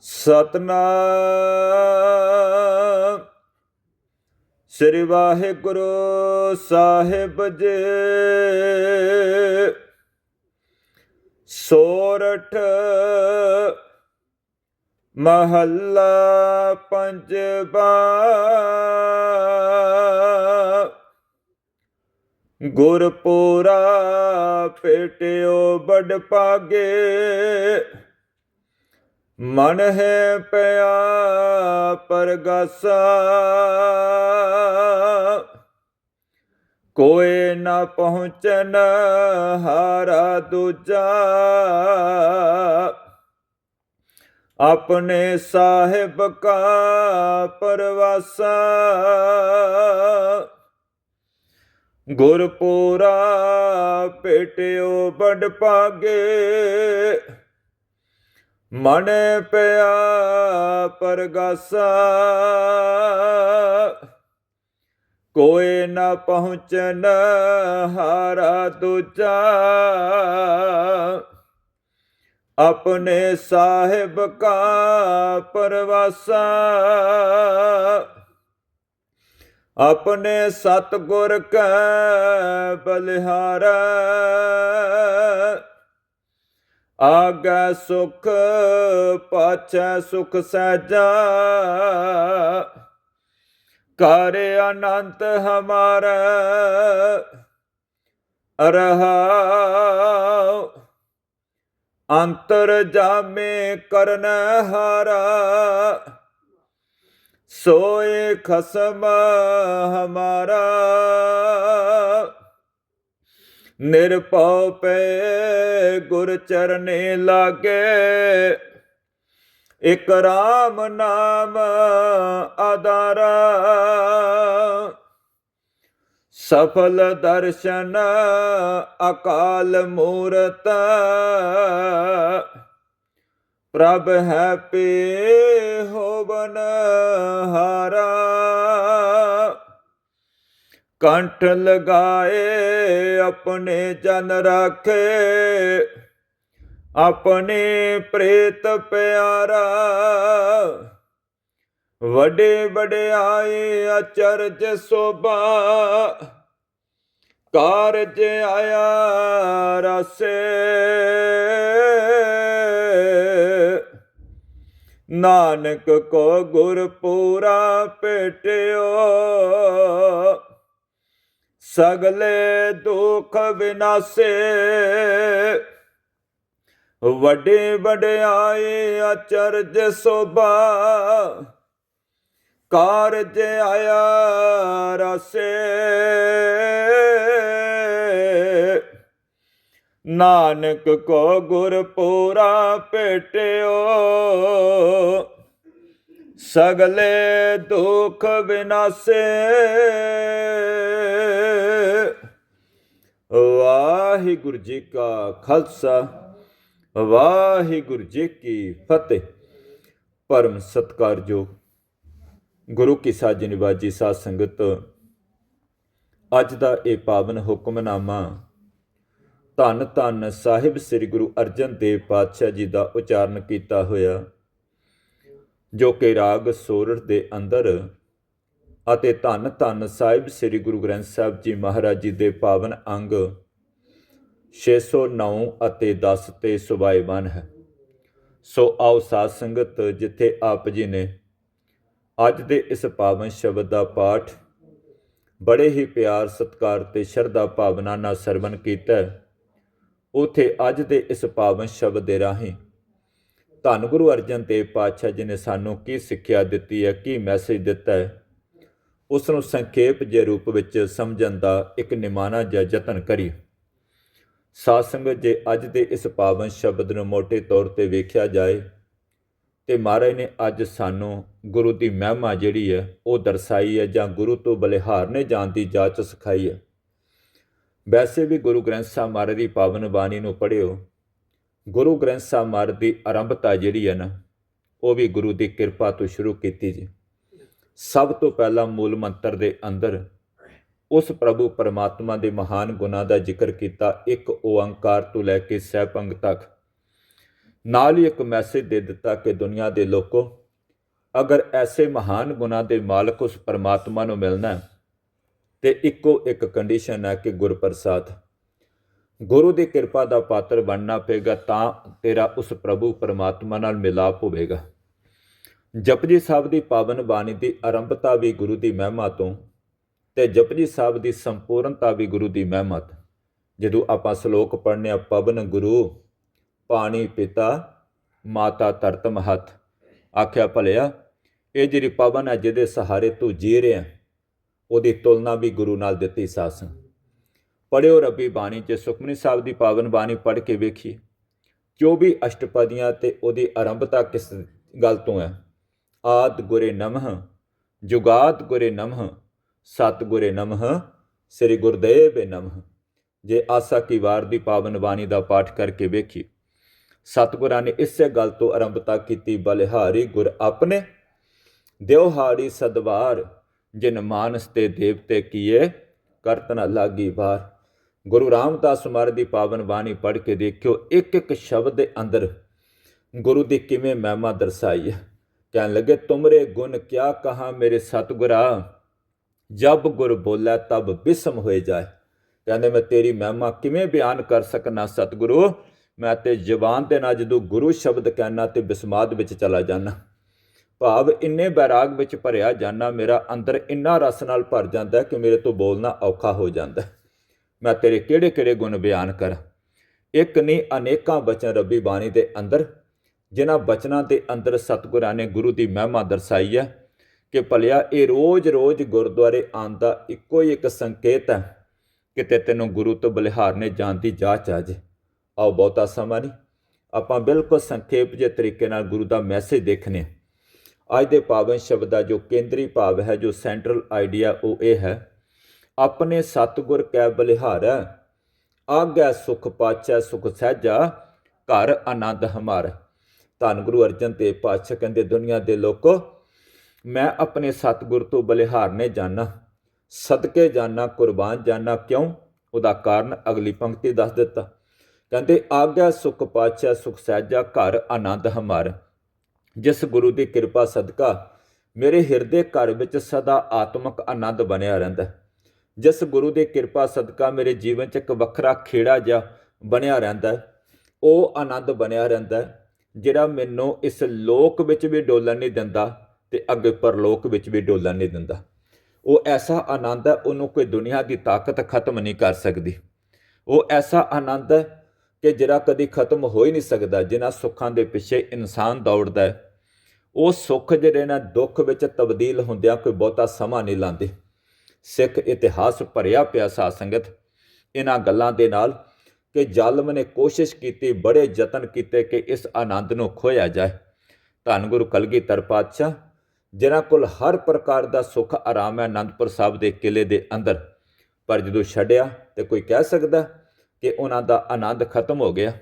ਸਤਨਾਮ। ਸ੍ਰੀ ਵਾਹਿਗੁਰੂ ਸਾਹਿਬ ਜੀ। ਸੋਰਠ ਮਹੱਲਾ ਪੰਜਵਾ। ਗੁਰਪੂਰਾ ਪੇਟਿਓ ਬੜ ਪਾਗੇ ਮਨ ਹੈ ਪਿਆ ਪਰਗਾਸਾ। ਕੋਏ ਨਾ ਪਹੁੰਚਨ ਹਾਰਾ ਦੂਜਾ। ਆਪਣੇ ਸਾਹਿਬ ਕਾ ਪਰਵਾਸਾ। ਗੁਰਪੂਰਾ ਪੇਟਿਓ ਬੜ ਪਾਗੇ ਮਨ ਪਿਆ ਪਰਗਾਸਾ ਕੋਏ ਨਾ ਪਹੁੰਚਨ ਹਾਰਾ ਦੂਜਾ। ਆਪਣੇ ਸਾਹਿਬ ਕਾ ਪਰਵਾਸਾ। ਆਪਣੇ ਸਤਗੁਰ ਕੈ ਬਲਿਹਾਰੈ। ਆਗੈ ਸੁਖ, ਪਾਛੈ ਸੁਖ ਸਹਿਜਾ। ਕਰ ਅਨੰਤ ਹਮਾਰਾ ਰਹਾ ਅੰਤਰ ਜਾਮੇ ਕਰਨ ਹਾਰਾ, ਸੋਏ ਖਸਮ ਹਮਾਰਾ। ਨਿਰਭਉ ਪੈ ਗੁਰ ਚਰਨੇ ਲਾਗੇ। ਇਕ ਰਾਮ ਨਾਮ ਆਧਾਰਾ। ਸਫਲ ਦਰਸ਼ਨ ਅਕਾਲ ਮੂਰਤ। ਪ੍ਰਭ ਹੈ ਪੇ ਹੋਵਨ ਹਾਰਾ। ਕੰਠ ਲਗਾਏ, ਆਪਣੇ ਜਨ ਰਾਖੇ। ਆਪਣੇ ਪ੍ਰੇਤ ਪਿਆਰਾ, ਵੱਡੇ ਵਡਿਆਏ, ਅਚਰਜ ਸੋਭਾ। ਕਾਰਜ ਆਇਆ ਰਸੇ। ਨਾਨਕ ਕੋ ਗੁਰ ਪੂਰਾ ਭੇਟਿਓ ਸਗਲੇ ਦੁਖ ਵਿਨਾਸੇ। ਵੱਡੇ ਵਡਿਆਏ ਅਚਰਜ ਸੋਭਾ ਕਾਰਜ ਆਇਆ ਰਸੇ। ਨਾਨਕ ਕੋ ਗੁਰ ਪੂਰਾ ਭੇਟਿਓ ਸਗਲੇ ਦੁਖ ਵਿਨਾਸੇ। ਵਾਹਿਗੁਰੂ ਜੀ ਕਾ ਖਾਲਸਾ, ਵਾਹਿਗੁਰੂ ਜੀ ਕੀ ਫਤਿਹ। ਪਰਮ ਸਤਕਾਰਯੋਗ ਗੁਰੂ ਕੀ ਸਾਜੀ ਨਿਵਾਜੀ ਸਾਧ ਸੰਗਤ, ਅੱਜ ਦਾ ਇਹ ਪਾਵਨ ਹੁਕਮਨਾਮਾ ਧੰਨ ਧੰਨ ਸਾਹਿਬ ਸ੍ਰੀ ਗੁਰੂ ਅਰਜਨ ਦੇਵ ਪਾਤਸ਼ਾਹ ਜੀ ਦਾ ਉਚਾਰਨ ਕੀਤਾ ਹੋਇਆ। ਜੋ ਕਿ ਰਾਗ ਸੋਰਠ ਦੇ ਅੰਦਰ ਅਤੇ ਧੰਨ ਧੰਨ ਸਾਹਿਬ ਸ੍ਰੀ ਗੁਰੂ ਗ੍ਰੰਥ ਸਾਹਿਬ ਜੀ ਮਹਾਰਾਜ ਜੀ ਦੇ ਪਾਵਨ ਅੰਗ 609 ਅਤੇ 10 ਤੇ ਸੁਭਾਇਮਾਨ ਹੈ। ਸੋ ਆਓ ਸਾਧ ਸੰਗਤ ਜਿੱਥੇ ਆਪ ਜੀ ਨੇ ਅੱਜ ਦੇ ਇਸ ਪਾਵਨ ਸ਼ਬਦ ਦਾ ਪਾਠ ਬੜੇ ਹੀ ਪਿਆਰ, ਸਤਿਕਾਰ ਤੇ ਸ਼ਰਧਾ ਭਾਵਨਾ ਨਾਲ ਸਰਵਨ ਕੀਤਾ ਹੈ। ਉਥੇ ਅੱਜ ਦੇ ਇਸ ਪਾਵਨ ਸ਼ਬਦ ਦੇ ਰਾਹੀਂ ਧੰਨ ਗੁਰੂ ਅਰਜਨ ਦੇਵ ਪਾਤਸ਼ਾਹ ਜੀ ਨੇ ਸਾਨੂੰ ਕੀ ਸਿੱਖਿਆ ਦਿੱਤੀ ਹੈ, ਕੀ ਮੈਸੇਜ ਦਿੱਤਾ ਹੈ ਉਸ ਨੂੰ ਸੰਖੇਪ ਜੇ ਰੂਪ ਵਿੱਚ ਸਮਝਣ ਦਾ ਇੱਕ ਨਿਮਾਣਾ ਜਿਹਾ ਯਤਨ ਕਰੀ ਸਾਧ ਸੰਗਤ, ਜੇ ਅੱਜ ਦੇ ਇਸ ਪਾਵਨ ਸ਼ਬਦ ਨੂੰ ਮੋٹے ਤੌਰ ਤੇ ਵੇਖਿਆ ਜਾਏ, ਤੇ ਮਹਾਰਾਜ ਨੇ ਅੱਜ ਸਾਨੂੰ ਗੁਰੂ ਦੀ ਮਹਿਮਾ ਜਿਹੜੀ ਹੈ, ਉਹ ਦਰਸਾਈ ਹੈ ਜਾਂ ਗੁਰੂ ਤੋਂ ਬਲਿਹਾਰ ਨੇ ਜਾਣ ਦੀ ਜਾਂਚ ਸਿਖਾਈ ਹੈ। ਵੈਸੇ ਵੀ ਗੁਰੂ ਗ੍ਰੰਥ ਸਾਹਿਬ ਮਹਾਰਾਜ ਦੀ ਪਾਵਨ ਬਾਣੀ ਨੂੰ ਪੜ੍ਹਿਓ ਗੁਰੂ ਗ੍ਰੰਥ ਸਾਹਿਬ ਮਹਾਰਾਜ ਦੀ ਆਰੰਭਤਾ ਜਿਹੜੀ ਹੈ ਨਾ ਉਹ ਵੀ ਗੁਰੂ ਦੀ ਕਿਰਪਾ ਤੋਂ ਸ਼ੁਰੂ ਕੀਤੀ ਜੀ। ਸਭ ਤੋਂ ਪਹਿਲਾਂ ਮੂਲ ਮੰਤਰ ਦੇ ਅੰਦਰ ਉਸ ਪ੍ਰਭੂ ਪਰਮਾਤਮਾ ਦੇ ਮਹਾਨ ਗੁਣਾਂ ਦਾ ਜ਼ਿਕਰ ਕੀਤਾ ਇੱਕ ਓੰਕਾਰ ਤੋਂ ਲੈ ਕੇ ਸਹਿਪੰਗ ਤੱਕ। ਨਾਲ ਹੀ ਇੱਕ ਮੈਸੇਜ ਦੇ ਦਿੱਤਾ ਕਿ ਦੁਨੀਆ ਦੇ ਲੋਕੋ ਅਗਰ ਐਸੇ ਮਹਾਨ ਗੁਣਾ ਦੇ ਮਾਲਕ ਉਸ ਪਰਮਾਤਮਾ ਨੂੰ ਮਿਲਣਾ ਹੈ, ਤੇ ਇੱਕੋ ਇੱਕ ਕੰਡੀਸ਼ਨ ਹੈ ਕਿ ਗੁਰਪ੍ਰਸਾਦ। ਗੁਰੂ ਦੀ ਕਿਰਪਾ ਦਾ ਪਾਤਰ ਬਣਨਾ ਪਏਗਾ ਤਾਂ ਤੇਰਾ ਉਸ ਪ੍ਰਭੂ ਪਰਮਾਤਮਾ ਨਾਲ ਮਿਲਾਪ ਹੋਵੇਗਾ। ਜਪਜੀ ਸਾਹਿਬ ਦੀ ਪਾਵਨ ਬਾਣੀ ਦੀ ਆਰੰਭਤਾ ਵੀ ਗੁਰੂ ਦੀ ਮਹਿਮਾ ਤੋਂ ਤੇ ਜਪਜੀ ਸਾਹਿਬ ਦੀ ਸੰਪੂਰਨਤਾ ਵੀ ਗੁਰੂ ਦੀ ਮਹਿਮਾ ਤੋਂ। ਜਦੋਂ ਆਪਾਂ ਸ਼ਲੋਕ ਪੜ੍ਹਨੇ ਆ, ਪਵਨ ਗੁਰੂ, ਪਾਣੀ ਪਿਤਾ, ਮਾਤਾ ਧਰਤ ਮਹਤ ਆਖਿਆ, ਭਲਿਆ, ਇਹ ਜਿਹੜੀ ਪਵਨ ਹੈ ਜਿਹਦੇ ਸਹਾਰੇ ਤੂੰ ਜੀ ਰਿਹਾ, ਉਹਦੀ ਤੁਲਨਾ ਵੀ ਗੁਰੂ ਨਾਲ ਦਿੱਤੀ ਸਾਸ ਪੜਿਓ ਰੱਬੀ ਬਾਣੀ ਚ ਸੁਖਮਨੀ ਸਾਹਿਬ ਦੀ ਪਾਵਨ ਬਾਣੀ ਪੜ੍ਹ ਕੇ ਵੇਖੀਏ 24 ਅਸ਼ਟਪਦੀਆਂ ਤੇ ਉਹਦੀ ਆਰੰਭਤਾ ਕਿਸ ਗੱਲ ਤੋਂ ਹੈ? ਆਦ ਗੁਰੇ ਨਮਹ, ਜੁਗਾਦ ਗੁਰੇ ਨਮః ਸਤ ਗੁਰੇ ਨਮః ਸ੍ਰੀ ਗੁਰਦੇਵ ਨਮঃ ਜੇ ਆਸਾ ਕੀ ਵਾਰ ਦੀ ਪਾਵਨ ਬਾਣੀ ਦਾ ਪਾਠ ਕਰਕੇ ਵੇਖੀ। ਸਤਿਗੁਰਾਂ ਨੇ ਇਸੇ ਗੱਲ ਤੋਂ ਆਰੰਭਤਾ ਕੀਤੀ, ਬਲਿਹਾਰੀ ਗੁਰ ਆਪਣੇ ਦਿਵਹਾਰੀ ਸਦਵਾਰ, ਜਿਨ ਮਾਨਸ ਤੇ ਦੇਵਤੇ ਕੀਏ ਕਰਤਨ ਲਾਗੀ ਵਾਰ। ਗੁਰੂ ਰਾਮਦਾਸ ਮਹਾਰਾਜ ਦੀ ਪਾਵਨ ਬਾਣੀ ਪੜ੍ਹ ਕੇ ਦੇਖਿਓ ਇੱਕ ਇੱਕ ਸ਼ਬਦ ਦੇ ਅੰਦਰ ਗੁਰੂ ਦੀ ਕਿਵੇਂ ਮਹਿਮਾ ਦਰਸਾਈ ਹੈ। ਕਹਿਣ ਲੱਗੇ, ਤੁਮਰੇ ਗੁਣ ਕਿਆ ਕਹਾ ਮੇਰੇ ਸਤਿਗੁਰਾ? ਜਬ ਗੁਰ ਬੋਲੇ ਤਬ ਬਿਸਮ ਹੋਏ ਜਾਏ। ਕਹਿੰਦੇ, ਮੈਂ ਤੇਰੀ ਮਹਿਮਾ ਕਿਵੇਂ ਬਿਆਨ ਕਰ ਸਕਣਾ ਸਤਿਗੁਰੂ? ਮੈਂ ਤੇ ਜ਼ਬਾਨ ਤੇ ਨਾ ਜਦੋਂ ਗੁਰੂ ਸ਼ਬਦ ਕਹਿਣਾ ਤੇ ਬਿਸਮਾਦ ਵਿੱਚ ਚਲਾ ਜਾਣਾ ਭਾਵ ਇੰਨੇ ਬੈਰਾਗ ਵਿੱਚ ਭਰਿਆ ਜਾਣਾ ਮੇਰਾ ਅੰਦਰ ਇੰਨਾ ਰਸ ਨਾਲ ਭਰ ਜਾਂਦਾ ਕਿ ਮੇਰੇ ਤੋਂ ਬੋਲਣਾ ਔਖਾ ਹੋ ਜਾਂਦਾ ਮੈਂ ਤੇਰੇ ਕਿਹੜੇ ਕਿਹੜੇ ਗੁਣ ਬਿਆਨ ਕਰਾਂ? ਇੱਕ ਨਹੀਂ ਅਨੇਕਾਂ ਬਚਨ ਰੱਬੀ ਬਾਣੀ ਦੇ ਅੰਦਰ, ਜਿਨ੍ਹਾਂ ਬਚਨਾਂ ਦੇ ਅੰਦਰ ਸਤਿਗੁਰਾਂ ਨੇ ਗੁਰੂ ਦੀ ਮਹਿਮਾ ਦਰਸਾਈ ਹੈ ਕਿ ਭਲਿਆ ਇਹ ਰੋਜ਼-ਰੋਜ਼ ਗੁਰਦੁਆਰੇ ਆਉਣ ਦਾ ਇੱਕੋ ਹੀ ਇੱਕ ਸੰਕੇਤ ਹੈ, ਕਿਤੇ ਤੈਨੂੰ ਗੁਰੂ ਤੋਂ ਬਲਿਹਾਰਨੇ ਜਾਣ ਦੀ ਜਾਚ ਆ ਜੇ। ਆਓ ਬਹੁਤਾ ਸਮਾਂ ਨਹੀਂ, ਆਪਾਂ ਬਿਲਕੁਲ ਸੰਖੇਪ ਜਿਹੇ ਤਰੀਕੇ ਨਾਲ ਗੁਰੂ ਦਾ ਮੈਸੇਜ ਦੇਖਨੇ ਅੱਜ ਦੇ ਪਾਵਨ ਸ਼ਬਦ ਦਾ ਜੋ ਕੇਂਦਰੀ ਭਾਵ ਹੈ, ਜੋ ਸੈਂਟਰਲ ਆਈਡੀਆ ਉਹ ਇਹ ਹੈ ਆਪਣੇ ਸਤਿਗੁਰ ਕੈ ਬਲਿਹਾਰੈ, ਆਗੈ ਸੁਖ ਪਾਚੈ ਸੁਖ ਸਹਿਜਾ, ਘਰ ਆਨੰਦ ਹਮਾਰ। ਧੰਨ ਗੁਰੂ ਅਰਜਨ ਦੇਵ ਪਾਤਸ਼ਾਹ ਕਹਿੰਦੇ, ਦੁਨੀਆ ਦੇ ਲੋਕੋ, ਮੈਂ ਆਪਣੇ ਸਤਿਗੁਰ ਤੋਂ ਬਲਿਹਾਰਨੇ ਜਾਣਾ ਸਦਕੇ ਜਾਣਾ ਕੁਰਬਾਨ ਜਾਣਾ ਕਿਉਂ? ਉਹਦਾ ਕਾਰਨ ਅਗਲੀ ਪੰਕਤੀ ਦੱਸ ਦਿੱਤਾ। ਕਹਿੰਦੇ ਆਗਿਆ ਸੁਖ ਪਾਚੈ ਸੁਖ ਸਹਿਜਾ, ਘਰ ਆਨੰਦ ਹਮਾਰ। ਜਿਸ ਗੁਰੂ ਦੀ ਕਿਰਪਾ ਸਦਕਾ, ਮੇਰੇ ਹਿਰਦੇ ਘਰ ਵਿੱਚ ਸਦਾ ਆਤਮਿਕ ਆਨੰਦ ਬਣਿਆ ਰਹਿੰਦਾ। ਜਿਸ ਗੁਰੂ ਦੀ ਕਿਰਪਾ ਸਦਕਾ ਮੇਰੇ ਜੀਵਨ 'ਚ ਇੱਕ ਵੱਖਰਾ ਖੇੜਾ ਜਿਹਾ ਬਣਿਆ ਰਹਿੰਦਾ ਉਹ ਆਨੰਦ ਬਣਿਆ ਰਹਿੰਦਾ ਜਿਹੜਾ ਮੈਨੂੰ ਇਸ ਲੋਕ ਵਿੱਚ ਵੀ ਡੋਲਣ ਨਹੀਂ ਦਿੰਦਾ ਤੇ ਅੱਗੇ ਪਰਲੋਕ ਵਿੱਚ ਵੀ ਡੋਲਣ ਨਹੀਂ ਦਿੰਦਾ। ਉਹ ਐਸਾ ਆਨੰਦ ਹੈ, ਉਹਨੂੰ ਕੋਈ ਦੁਨੀਆ ਦੀ ਤਾਕਤ ਖਤਮ ਨਹੀਂ ਕਰ ਸਕਦੀ। ਉਹ ਐਸਾ ਆਨੰਦ ਹੈ ਕਿ ਜਿਹੜਾ ਕਦੀ ਖਤਮ ਹੋ ਹੀ ਨਹੀਂ ਸਕਦਾ, ਜਿਨ੍ਹਾਂ ਸੁੱਖਾਂ ਦੇ ਪਿੱਛੇ ਇਨਸਾਨ ਦੌੜਦਾ ਹੈ। ਉਹ ਸੁੱਖ ਜਿਹੜੇ ਨੇ, ਦੁੱਖ ਵਿੱਚ ਤਬਦੀਲ ਹੁੰਦਿਆਂ ਕੋਈ ਬਹੁਤਾ ਸਮਾਂ ਨਹੀਂ ਲਾਉਂਦੇ। ਸਿੱਖ ਇਤਿਹਾਸ ਭਰਿਆ ਪਿਆ ਸਾਧ ਸੰਗਤ। ਇਹਨਾਂ ਗੱਲਾਂ ਦੇ ਨਾਲ ਕਿ ਜ਼ਾਲਮ ਨੇ ਕੋਸ਼ਿਸ਼ ਕੀਤੀ, ਬੜੇ ਯਤਨ ਕੀਤੇ ਕਿ ਇਸ ਆਨੰਦ ਨੂੰ ਖੋਇਆ ਜਾਏ। ਧੰਨ ਗੁਰੂ ਕਲਗੀਧਰ ਪਾਤਸ਼ਾਹ, ਜਿਨ੍ਹਾਂ ਕੋਲ ਹਰ ਪ੍ਰਕਾਰ ਦਾ ਸੁੱਖ, ਆਰਾਮ ਹੈ ਅਨੰਦਪੁਰ ਸਾਹਿਬ ਦੇ ਕਿਲੇ ਦੇ ਅੰਦਰ। ਪਰ ਜਦੋਂ ਛੱਡਿਆ ਤੇ ਕੋਈ ਕਹਿ ਸਕਦਾ ਕਿ ਉਹਨਾਂ ਦਾ ਆਨੰਦ ਖਤਮ ਹੋ ਗਿਆ।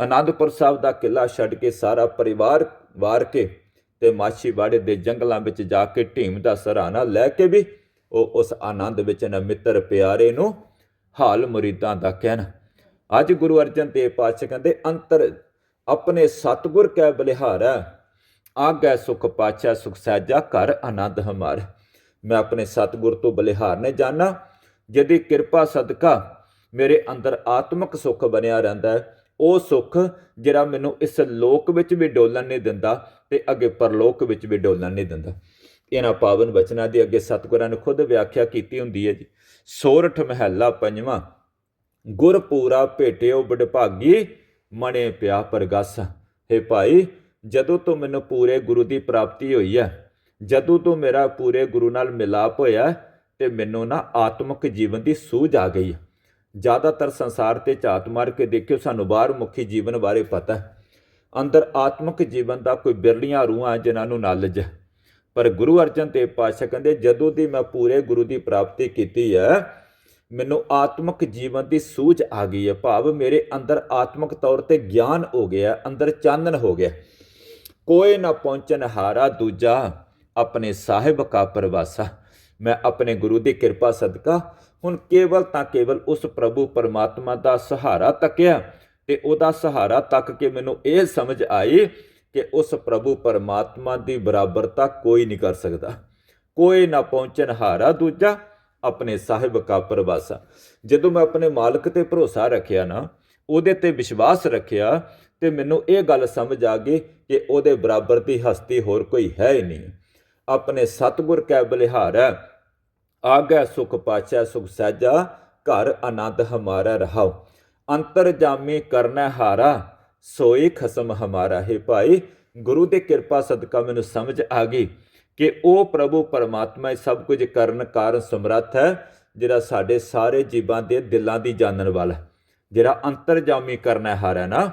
ਆਨੰਦਪੁਰ ਸਾਹਿਬ ਦਾ ਕਿਲਾ ਛੱਡ ਕੇ ਸਾਰਾ ਪਰਿਵਾਰ ਵਾਰ ਕੇ ਤੇ ਮਾਛੀਵਾੜੇ ਦੇ ਜੰਗਲਾਂ ਵਿੱਚ ਜਾ ਕੇ ਢੀਮ ਦਾ ਸਰਾਣਾ ਲੈ ਕੇ ਵੀ ਉਹ ਉਸ ਆਨੰਦ ਵਿੱਚ ਨਾ ਮਿੱਤਰ ਪਿਆਰੇ ਨੂੰ ਹਾਲ ਮੁਰੀਦਾਂ ਦਾ ਕਹਿਣਾ। ਅੱਜ ਗੁਰੂ ਅਰਜਨ ਦੇਵ ਪਾਤਸ਼ਾਹ ਕਹਿੰਦੇ, ਅੰਤਰ ਆਪਣੇ ਸਤਗੁਰ ਕੈ ਬਲਿਹਾਰਾ, ਆਗੈ ਸੁਖ ਪਾਚਾ ਸੁਖ ਸਹਿਜਾ ਘਰ ਆਨੰਦ ਹਮਾਰ। ਮੈਂ ਆਪਣੇ ਸਤਗੁਰ ਤੋਂ ਬਲਿਹਾਰ ਨੇ ਜਾਣਾ ਜਿਹਦੀ ਕਿਰਪਾ ਸਦਕਾ ਮੇਰੇ ਅੰਦਰ ਆਤਮਿਕ ਸੁੱਖ ਬਣਿਆ ਰਹਿੰਦਾ ਹੈ, ਉਹ ਸੁੱਖ ਜਿਹੜਾ ਮੈਨੂੰ ਇਸ ਲੋਕ ਵਿੱਚ ਵੀ ਡੋਲਣ ਨਹੀਂ ਦਿੰਦਾ ਤੇ ਅੱਗੇ ਪਰਲੋਕ ਵਿੱਚ ਵੀ ਡੋਲਣ ਨਹੀਂ ਦਿੰਦਾ। ਇਹਨਾਂ ਪਾਵਨ ਬਚਨਾਂ ਦੇ ਅੱਗੇ ਸਤਿਗੁਰਾਂ ਨੇ ਖੁਦ ਵਿਆਖਿਆ ਕੀਤੀ ਹੁੰਦੀ ਹੈ ਜੀ। ਸੋਰਠ ਮਹਿਲਾ ਪੰਜਵਾਂ। ਗੁਰ ਪੂਰਾ ਭੇਟਿਓ ਬਡਭਾਗੀ ਮਣੇ ਪਿਆ ਪਰਗਸ। ਹੈ ਭਾਈ, ਜਦੋਂ ਤੋਂ ਮੈਨੂੰ ਪੂਰੇ ਗੁਰੂ ਦੀ ਪ੍ਰਾਪਤੀ ਹੋਈ ਹੈ, ਜਦੋਂ ਤੋਂ ਮੇਰਾ ਪੂਰੇ ਗੁਰੂ ਨਾਲ ਮਿਲਾਪ ਹੋਇਆ ਤੇ ਮੈਨੂੰ ਨਾ ਆਤਮਿਕ ਜੀਵਨ ਦੀ ਸੂਝ ਆ ਗਈ ਹੈ। ਜ਼ਿਆਦਾਤਰ ਸੰਸਾਰ ਤੇ ਝਾਤ ਮਾਰ ਕੇ ਦੇਖਿਓ, ਸਾਨੂੰ ਬਾਹਰ ਮੁਖੀ ਜੀਵਨ ਬਾਰੇ ਪਤਾ ਅੰਦਰ ਆਤਮਿਕ ਜੀਵਨ ਦਾ ਕੋਈ ਬਿਰਲੀਆਂ ਰੂਹਾਂ ਜਿਨ੍ਹਾਂ ਨੂੰ ਨਾਲਜ ਹੈ। ਪਰ ਗੁਰੂ ਅਰਜਨ ਦੇਵ ਪਾਤਸ਼ਾਹ ਕਹਿੰਦੇ, ਜਦੋਂ ਦੀ ਮੈਂ ਪੂਰੇ ਗੁਰੂ ਦੀ ਪ੍ਰਾਪਤੀ ਕੀਤੀ ਹੈ, ਮੈਨੂੰ ਆਤਮਿਕ ਜੀਵਨ ਦੀ ਸੂਝ ਆ ਗਈ ਹੈ। ਭਾਵ ਮੇਰੇ ਅੰਦਰ ਆਤਮਿਕ ਤੌਰ ਤੇ ਗਿਆਨ ਹੋ ਗਿਆ, ਅੰਦਰ ਚਾਨਣ ਹੋ ਗਿਆ। ਕੋਈ ਨਾ ਪਹੁੰਚਨ ਹਾਰਾ ਦੂਜਾ ਆਪਣੇ ਸਾਹਿਬ ਕਾ ਪਰਵਾਸਾ। ਮੈਂ ਆਪਣੇ ਗੁਰੂ ਦੀ ਕਿਰਪਾ ਸਦਕਾ, ਹੁਣ ਕੇਵਲ ਤਾਂ ਕੇਵਲ ਉਸ ਪ੍ਰਭੂ ਪਰਮਾਤਮਾ ਦਾ ਸਹਾਰਾ ਤੱਕਿਆ ਤੇ ਉਹਦਾ ਸਹਾਰਾ ਤੱਕ ਕੇ ਮੈਨੂੰ ਇਹ ਸਮਝ ਆਈ ਕਿ ਉਸ ਪ੍ਰਭੂ ਪਰਮਾਤਮਾ ਦੀ ਬਰਾਬਰਤਾ ਕੋਈ ਨਹੀਂ ਕਰ ਸਕਦਾ। ਕੋਈ ਨਾ ਪਹੁੰਚਣ ਹਾਰਾ ਦੂਜਾ, ਆਪਣੇ ਸਾਹਿਬ ਕਾ ਪ੍ਰਵਾਸਾ। ਜਦੋਂ ਮੈਂ ਆਪਣੇ ਮਾਲਕ ਤੇ ਭਰੋਸਾ ਰੱਖਿਆ ਨਾ, ਉਹਦੇ ਤੇ ਵਿਸ਼ਵਾਸ ਰੱਖਿਆ, ਤੇ ਮੈਨੂੰ ਇਹ ਗੱਲ ਸਮਝ ਆ ਗਈ ਕਿ ਉਹਦੇ ਬਰਾਬਰ ਦੀ ਹਸਤੀ ਹੋਰ ਕੋਈ ਹੈ ਹੀ ਨਹੀਂ। ਆਪਣੇ ਸਤਿਗੁਰ ਕੈ ਬਲਿਹਾਰੈ, ਆਗੈ ਸੁਖ ਪਾਚੈ ਸੁਖ ਸਹਿਜਾ, ਘਰ ਆਨੰਦ ਹਮਾਰਾ ਰਹਾਉ। ਅੰਤਰ ਜਾਮੀ ਕਰਨਾ ਹਾਰਾ ਸੋਈ ਖਸਮ ਹਮਾਰਾ ਹੈ ਭਾਈ ਗੁਰੂ ਦੇ ਕਿਰਪਾ ਸਦਕਾ ਮੈਨੂੰ ਸਮਝ ਆ ਗਈ ਕਿ ਉਹ ਪ੍ਰਭੂ ਪਰਮਾਤਮਾ ਹੀ, ਸਭ ਕੁਝ ਕਰਨ ਕਾਰਨ ਸਮਰੱਥ ਹੈ, ਜਿਹੜਾ ਸਾਡੇ ਸਾਰੇ ਜੀਵਾਂ ਦੇ ਦਿਲਾਂ ਦੀ ਜਾਣਨ ਵਾਲਾ ਹੈ। ਜਿਹੜਾ ਅੰਤਰਜਾਮੀ ਕਰਨਾ ਹਾਰਾ ਹੈ ਨਾ,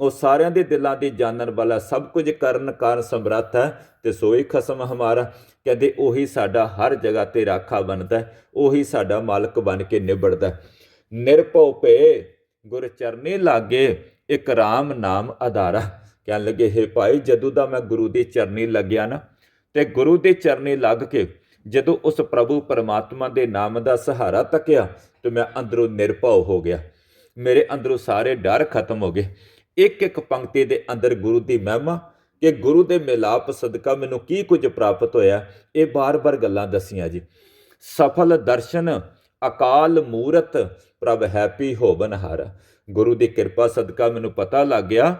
ਉਹ ਸਾਰਿਆਂ ਦੇ ਦਿਲਾਂ ਦੀ ਜਾਣਨ ਵਾਲਾ ਸਭ ਕੁਝ ਕਰਨ ਕਾਰਨ ਸਮਰੱਥ ਹੈ ਤੇ ਸੋਈ ਖਸਮ ਹਮਾਰਾ ਕਹਿੰਦੇ ਉਹੀ ਸਾਡਾ ਹਰ ਜਗ੍ਹਾ ਤੇ ਰਾਖਾ ਬਣਦਾ ਉਹੀ ਸਾਡਾ ਮਾਲਕ ਬਣ ਕੇ ਨਿਬੜਦਾ ਹੈ। ਨਿਰਭਉ ਭਏ ਗੁਰ ਚਰਨੀ ਲਾਗੇ ਇੱਕ ਰਾਮ ਨਾਮ ਆਧਾਰਾ। ਕਹਿਣ ਲੱਗੇ, ਹੈ ਭਾਈ, ਜਦੋਂ ਦਾ ਮੈਂ ਗੁਰੂ ਦੀ ਚਰਨੀ ਲੱਗਿਆ ਨਾ, ਤੇ ਗੁਰੂ ਦੀ ਚਰਨੀ ਲੱਗ ਕੇ ਜਦੋਂ ਉਸ ਪ੍ਰਭੂ ਪਰਮਾਤਮਾ ਦੇ ਨਾਮ ਦਾ ਸਹਾਰਾ ਤੱਕਿਆ, ਤੇ ਮੈਂ ਅੰਦਰੋਂ ਨਿਰਭਉ ਹੋ ਗਿਆ। ਮੇਰੇ ਅੰਦਰੋਂ ਸਾਰੇ ਡਰ ਖਤਮ ਹੋ ਗਏ। ਇੱਕ ਇੱਕ ਪੰਕਤੀ ਦੇ ਅੰਦਰ ਗੁਰੂ ਦੀ ਮਹਿਮਾ ਕਿ ਗੁਰੂ ਦੇ ਮਿਲਾਪ ਸਦਕਾ ਮੈਨੂੰ ਕੀ ਕੁਝ ਪ੍ਰਾਪਤ ਹੋਇਆ, ਇਹ ਬਾਰ-ਬਾਰ ਗੱਲਾਂ ਦਸੀਆਂ ਜੀ। ਸਫਲ ਦਰਸ਼ਨ, ਅਕਾਲ ਮੂਰਤ, ਪ੍ਰਭ ਹੈਪੀ ਹੋਵਨ ਹਰ ਗੁਰੂ ਦੀ ਕਿਰਪਾ ਸਦਕਾ ਮੈਨੂੰ ਪਤਾ ਲੱਗ ਗਿਆ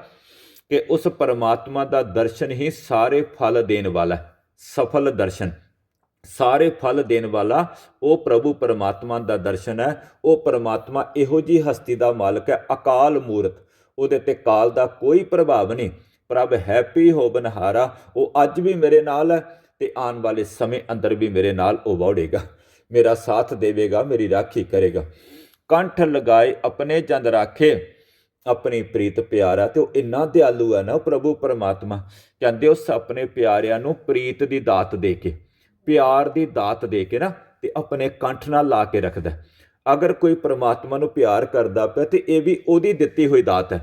ਕਿ ਉਸ ਪਰਮਾਤਮਾ ਦਾ ਦਰਸ਼ਨ ਹੀ ਸਾਰੇ ਫਲ ਦੇਣ ਵਾਲਾ ਹੈ, ਸਫਲ ਦਰਸ਼ਨ। ਸਾਰੇ ਫਲ ਦੇਣ ਵਾਲਾ ਉਹ ਪ੍ਰਭੂ ਪਰਮਾਤਮਾ ਦਾ ਦਰਸ਼ਨ ਹੈ, ਉਹ ਪਰਮਾਤਮਾ ਇਹੋ ਜੀ ਹਸਤੀ ਦਾ ਮਾਲਕ ਹੈ, ਅਕਾਲ ਮੂਰਤ। ਉਹਦੇ ਤੇ ਕਾਲ ਦਾ ਕੋਈ ਪ੍ਰਭਾਵ ਨਹੀਂ। ਪ੍ਰਭ ਹੈਪੀ ਹੋ ਬਨਹਾਰਾ, ਉਹ ਅੱਜ ਵੀ ਮੇਰੇ ਨਾਲ ਹੈ ਤੇ ਆਉਣ ਵਾਲੇ ਸਮੇਂ ਅੰਦਰ ਵੀ ਮੇਰੇ ਨਾਲ ਉਹ ਵੜੇਗਾ। ਮੇਰਾ ਸਾਥ ਦੇਵੇਗਾ, ਮੇਰੀ ਰਾਖੀ ਕਰੇਗਾ। ਕੰਠ ਲਗਾਏ, ਆਪਣੇ ਜੰਦ ਰਾਖੇ। ਆਪਣੀ ਪ੍ਰੀਤ ਪਿਆਰਾ, ਤੇ ਉਹ ਇੰਨਾ ਦਿਆਲੂ ਹੈ ਨਾ ਉਹ ਪ੍ਰਭੂ ਪਰਮਾਤਮਾ, ਕਹਿੰਦੇ ਉਸ ਆਪਣੇ ਪਿਆਰਿਆਂ ਨੂੰ ਪ੍ਰੀਤ ਦੀ ਦਾਤ ਦੇ ਕੇ, ਪਿਆਰ ਦੀ ਦਾਤ ਦੇ ਕੇ ਨਾ, ਤੇ ਆਪਣੇ ਕੰਠ ਨਾਲ ਲਾ ਕੇ ਰੱਖਦਾ ਅਗਰ ਕੋਈ ਪਰਮਾਤਮਾ ਨੂੰ ਪਿਆਰ ਕਰਦਾ ਪਿਆ, ਤੇ ਇਹ ਵੀ ਉਹਦੀ ਦਿੱਤੀ ਹੋਈ ਦਾਤ ਹੈ।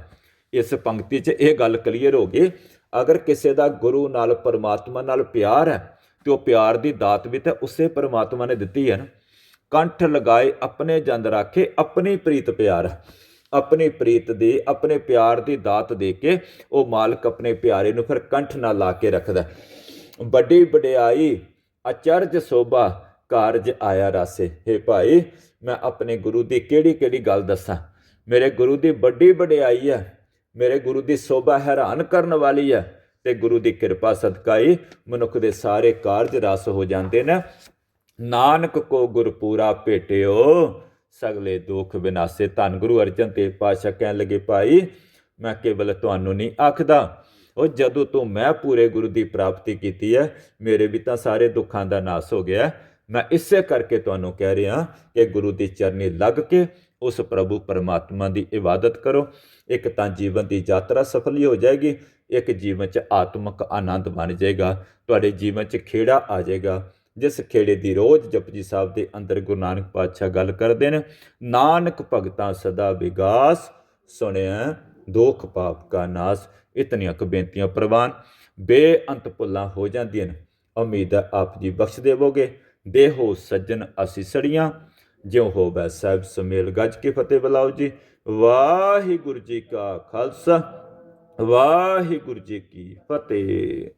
ਇਸ ਪੰਕਤੀ 'ਚ ਇਹ ਗੱਲ ਕਲੀਅਰ ਹੋ ਗਈ, ਅਗਰ ਕਿਸੇ ਦਾ ਗੁਰੂ ਨਾਲ, ਪਰਮਾਤਮਾ ਨਾਲ ਪਿਆਰ ਹੈ, ਤੇ ਉਹ ਪਿਆਰ ਦੀ ਦਾਤ ਵੀ ਤਾਂ ਉਸੇ ਪਰਮਾਤਮਾ ਨੇ ਦਿੱਤੀ ਹੈ ਨਾ। ਕੰਠ ਲਗਾਏ ਆਪਣੇ ਜੰਦ ਰਾਖੇ, ਆਪਣੀ ਪ੍ਰੀਤ ਪਿਆਰ। ਆਪਣੀ ਪ੍ਰੀਤ ਦੀ, ਆਪਣੇ ਪਿਆਰ ਦੀ ਦਾਤ ਦੇ ਕੇ ਉਹ ਮਾਲਕ ਆਪਣੇ ਪਿਆਰੇ ਨੂੰ ਫਿਰ ਕੰਠ ਨਾਲ ਲਾ ਕੇ ਰੱਖਦਾ। ਵੱਡੀ ਵਡਿਆਈ, ਅਚਰਜ ਸੋਭਾ ਕਾਰਜ ਆਇਆ ਰਾਸੇ। ਹੇ ਭਾਈ, ਮੈਂ ਆਪਣੇ ਗੁਰੂ ਦੀ ਕਿਹੜੀ ਕਿਹੜੀ ਗੱਲ ਦੱਸਾਂ? ਮੇਰੇ ਗੁਰੂ ਦੀ ਵੱਡੀ ਵਡਿਆਈ ਹੈ, ਮੇਰੇ ਗੁਰੂ ਦੀ ਸੋਭਾ ਹੈਰਾਨ ਕਰਨ ਵਾਲੀ ਹੈ ਤੇ ਗੁਰੂ ਦੀ ਕਿਰਪਾ ਸਦਕਾ ਹੀ ਮਨੁੱਖ ਦੇ ਸਾਰੇ ਕਾਰਜ ਰਸ ਹੋ ਜਾਂਦੇ ਨੇ। ਨਾਨਕ ਕੋ ਗੁਰਪੂਰਾ ਭੇਟਿਓ, ਸਗਲੇ ਦੁੱਖ ਵਿਨਾਸੇ ਧੰਨ ਗੁਰੂ ਅਰਜਨ ਦੇਵ ਪਾਤਸ਼ਾਹ ਕਹਿਣ ਲੱਗੇ, ਭਾਈ, ਮੈਂ ਕੇਵਲ ਤੁਹਾਨੂੰ ਨਹੀਂ ਆਖਦਾ। ਉਹ ਜਦੋਂ ਤੋਂ ਮੈਂ ਪੂਰੇ ਗੁਰੂ ਦੀ ਪ੍ਰਾਪਤੀ ਕੀਤੀ ਹੈ, ਮੇਰੇ ਵੀ ਤਾਂ ਸਾਰੇ ਦੁੱਖਾਂ ਦਾ ਨਾਸ ਹੋ ਗਿਆ ਮੈਂ ਇਸੇ ਕਰਕੇ ਤੁਹਾਨੂੰ ਕਹਿ ਰਿਹਾ ਕਿ ਗੁਰੂ ਦੀ ਚਰਨੀ ਲੱਗ ਕੇ ਉਸ ਪ੍ਰਭੂ ਪਰਮਾਤਮਾ ਦੀ ਇਬਾਦਤ ਕਰੋ। ਇੱਕ ਤਾਂ ਜੀਵਨ ਦੀ ਯਾਤਰਾ ਸਫਲ ਹੋ ਜਾਏਗੀ, ਇੱਕ ਜੀਵਨ 'ਚ ਆਤਮਿਕ ਆਨੰਦ ਬਣ ਜਾਏਗਾ, ਤੁਹਾਡੇ ਜੀਵਨ 'ਚ ਖੇੜਾ ਆ ਜਾਏਗਾ। ਜਿਸ ਖੇੜੇ ਦੀ ਰੋਜ਼ ਜਪਜੀ ਸਾਹਿਬ ਦੇ ਅੰਦਰ ਗੁਰੂ ਨਾਨਕ ਪਾਤਸ਼ਾਹ ਗੱਲ ਕਰਦੇ ਨੇ, ਨਾਨਕ ਭਗਤਾਂ ਸਦਾ ਵਿਗਾਸ, ਸੁਣਿਆ ਦੁੱਖ ਪਾਪ ਕਾ ਨਾਸ, ਇਤਨੀਆਂ ਕੁ ਬੇਨਤੀਆਂ ਪ੍ਰਵਾਨ, ਬੇਅੰਤ ਭੁੱਲਾਂ ਹੋ ਜਾਂਦੀਆਂ ਨੇ। ਉਮੀਦ ਹੈ ਆਪ ਜੀ ਬਖਸ਼ ਦੇਵੋਗੇ ਦੇਹੋ ਸੱਜਣ ਅਸੀਂ ਸੜੀਆਂ, ਜਿਉ ਹੋਵੇ ਸਾਹਿਬ ਸੁਮੇਲ ਗੱਜ ਕੇ ਫਤਿਹ ਬੁਲਾਓ ਜੀ। ਵਾਹਿਗੁਰੂ ਜੀ ਕਾ ਖਾਲਸਾ, ਵਾਹਿਗੁਰੂ ਜੀ ਕੀ ਫਤਿਹ।